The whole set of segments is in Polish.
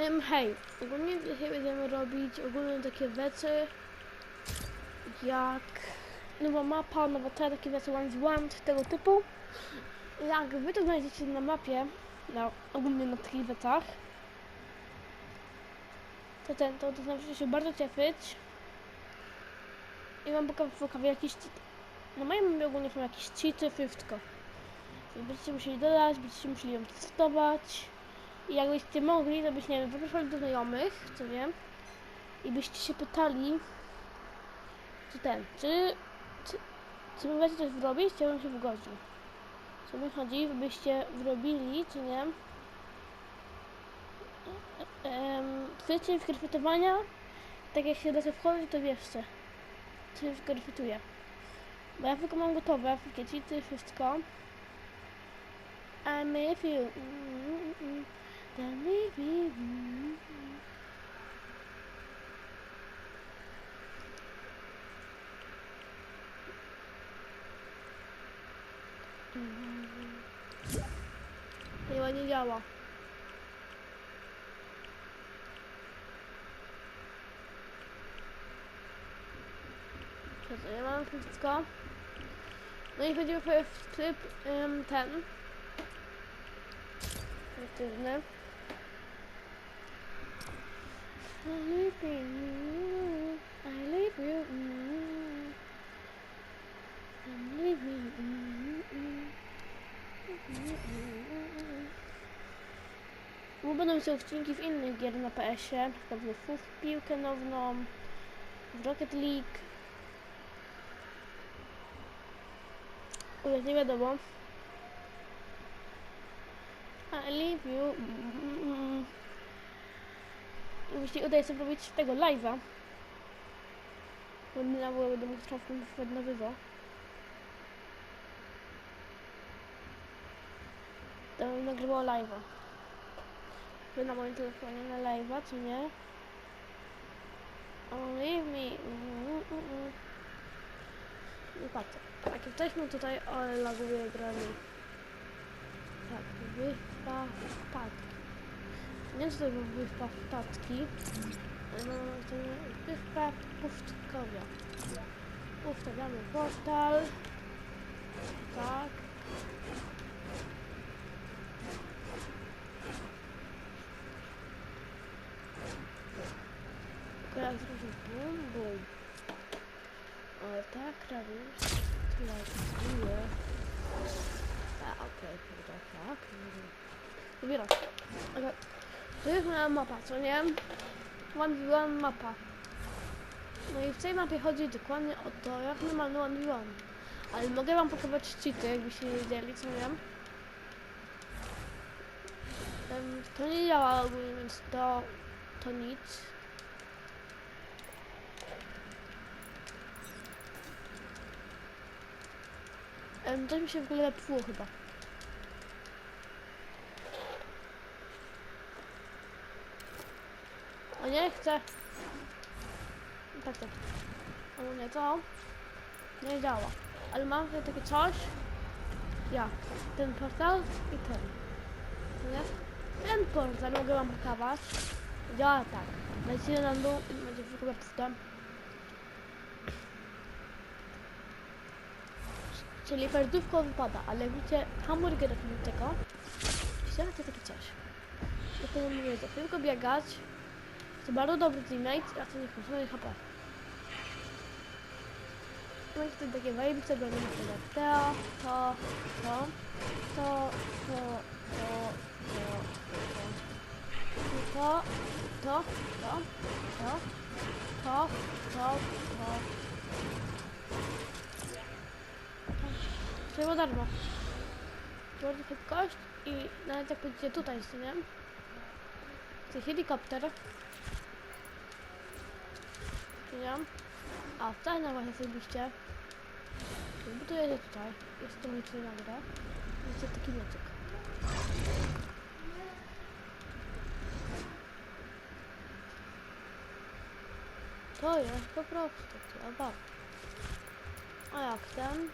Hej, ogólnie dzisiaj będziemy robić ogólnie takie rzeczy jak nowa mapa, nowa te takie rzeczy one z tego typu. Jak wy to znajdziecie na mapie, no, ogólnie na takich rzeczach, to ten, to, to znaczy się bardzo cieszyć. I wam pokażę, cheat. Na moim mapie ogólnie są jakieś cheaty, wszystko. Będziecie musieli dodać, będziecie musieli ją testować. I jakbyście mogli, to byście, nie wiem, zapraszali do znajomych, co wiem, i byście się pytali, czy ten, czy, czy, czy wy coś zrobić, czy bym się wygodził. Co mi chodzi, byście zrobili, czy nie, chcecie wkryfitowania, tak jak się da się wchodzić, to wieszcie, co się. Bo ja tylko mam gotowe, wszystkie cheaty, wszystko. I'm with you. Anyone need yellow? Because anyone can score. Then you can do a clip um, 10. Which is no. Bo będą się odcinki w innych gier na PS-ie, na przykład w piłkę nową, w Rocket League. Ujej, nie wiadomo. I leave you. Mm. Jeśli udaje sobie robić tego live'a, bo na było będę mógł trochę na żywo. To bym nagrywał live'a. Wy na moim telefonie na live'a, czy nie? Leave me. Mm, mm, mm. I patrzcie. Jak jesteśmy tutaj, ale laguje grami. Tak, wyspa wpadki. Nie to był wyspa wpadki. No, to wyspa pustkowia. Ustawiamy portal. Tak. Teraz zrobię bum bum. Ale tak robię. Laguje. A, okej, okay, tak. Wybieram. Okay. To jest moja mapa, co nie? One v one mapa. No i w tej mapie chodzi dokładnie o to, jak normalny one v one. Ale mogę wam pokazać cheaty, jakbyście nie wiedzieli, co nie? Em, to nie działa ogólnie, więc to, to nic. Em, to mi się w ogóle psuło chyba. Nie, chcę. Tak, tak. O nie, to nie działa. Ale mam tutaj takie coś. Ja. Ten portal i ten. No nie? Ten portal mogę wam pokazać. Działa tak. Lecicie na dół i będzie wszystko puste. Czyli perdówko wypada, ale widzicie, hamburger tego. Widzicie, to takie coś. Ja to nie wiedzę, tylko biegać. To bardzo dobry teammate, a to nie kosztuje HP. No i wtedy takie wejście będą tyle. To, to, to, to, to, to, to, to, to, to, to, to, to, to. Trzeba darmo. Bardzo szybkość i nawet jak będziecie tutaj, nie? To helikopter. Nie? A, wcale na właśnie zrobiliście. Budujecie tutaj. Jest to nic nie nagra. Widzicie taki mieczyk. To jest po prostu trzeba. A jak ten?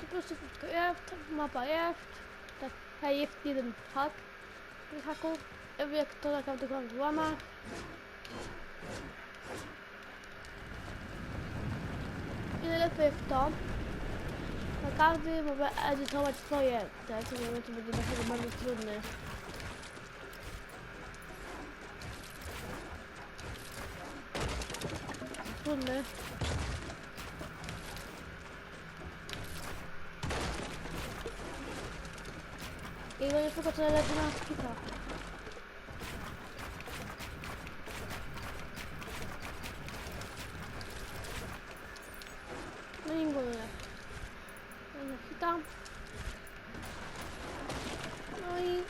Po prostu wszystko jest, mapa jest, tak, hej, jest jeden hak. tych haków. Ja jak to taka tylko w złamach. I najlepiej to. Każdy mogę edytować swoje te, co wiemy, to będzie naprawdę bardzo trudny. Trudny. I będzie tylko tyle lepiej na skita. No i hita. No i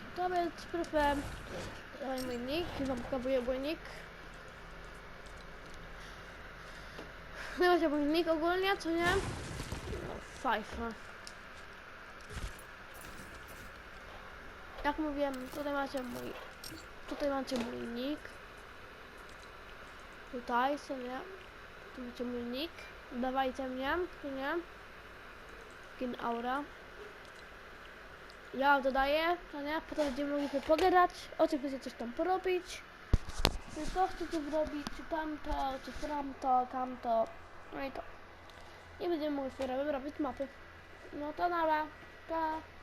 hitowiec z pryfem. Dawaj mój nick, wam pokazuję mój nick. No właśnie mój nick ogólnie, co nie? No, fajfa. Jak mówiłem, tutaj macie mój, tutaj macie mój nick. Tutaj, co nie? Tu macie mój nick. Dawajcie mnie, tu nie? Skin aura. Ja dodaję, to nie? Potem będziemy mogli pogadać, o czym chcecie coś tam porobić. Czy to chcecie zrobić, czy tamto, czy tamto, tamto. No i to. I będziemy mogli sobie robić mapy. No to nara. Pa.